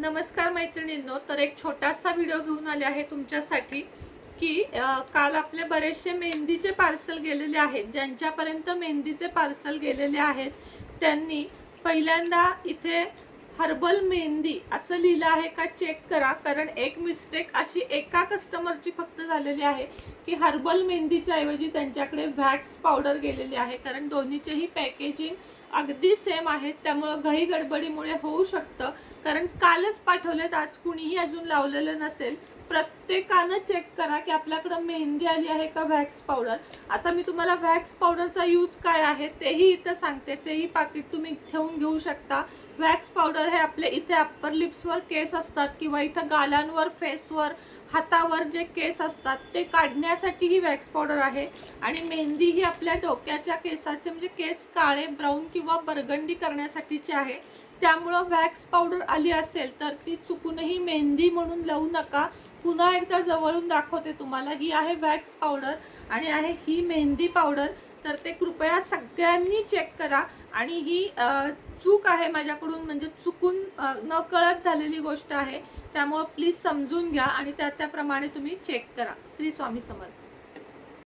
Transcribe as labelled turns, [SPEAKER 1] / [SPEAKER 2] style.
[SPEAKER 1] नमस्कार मैत्रिणींनो तर एक छोटासा व्हिडिओ घेऊन आले आहे तुमच्यासाठी की काल आपले बरेचसे मेहंदीचे पार्सल गेलेले आहेत. ज्यांच्यापर्यंत मेहंदीचे पार्सल गेलेले आहेत त्यांनी पहिल्यांदा इथे हर्बल मेहंदी असं लिहिलं आहे का चेक करा. कारण एक मिस्टेक अशी एका कस्टमरची फक्त झालेली आहे की हर्बल मेहंदीच्या ऐवजी त्यांच्याकडे व्हॅक्स पावडर गेलेली आहे. कारण दोन्हीचेही पॅकेजिंग अगदी सेम आहेत. त्यामुळं घाई गडबडीमुळे होऊ शकतं. कारण कालच पाठवलेत आज कुणीही अजून लावलेलं नसेल. प्रत्येकानं चेक करा की आपल्याकडं मेहंदी आली आहे का व्हॅक्स पावडर आता मी तुम्हाला व्हॅक्स पावडरचा यूज काय आहे तेही इथं सांगते. तेही पाकिट तुम्ही ठेवून घेऊ शकता. व्हॅक्स पावडर हे आपले इथे अप्पर लिप्सवर केस असतात किंवा इथं गालांवर फेसवर हातावर जे केस असतात ते काढण्यासाठी ही वॅक्स पावडर आहे. आणि मेहंदी ही आपल्या डोक्याच्या केसाचे म्हणजे केस काळे ब्राऊन किंवा किंवा बरगंडी करण्यासाठीची आहे त्यामुळं वॅक्स पावडर आली असेल तर ती चुकूनही मेहंदी म्हणून लावू नका. पुन्हा एकदा जवळून दाखवते तुम्हाला. ही आहे वॅक्स पावडर आणि आहे ही मेहंदी पावडर तर ते कृपया सगळ्यांनी चेक करा. आणि ही चूक आहे माझ्याकडून म्हणजे चुकून न कळत झालेली गोष्ट आहे. त्यामुळं प्लीज समजून घ्या आणि त्या त्याप्रमाणे तुम्ही चेक करा. श्री स्वामी समर्थ.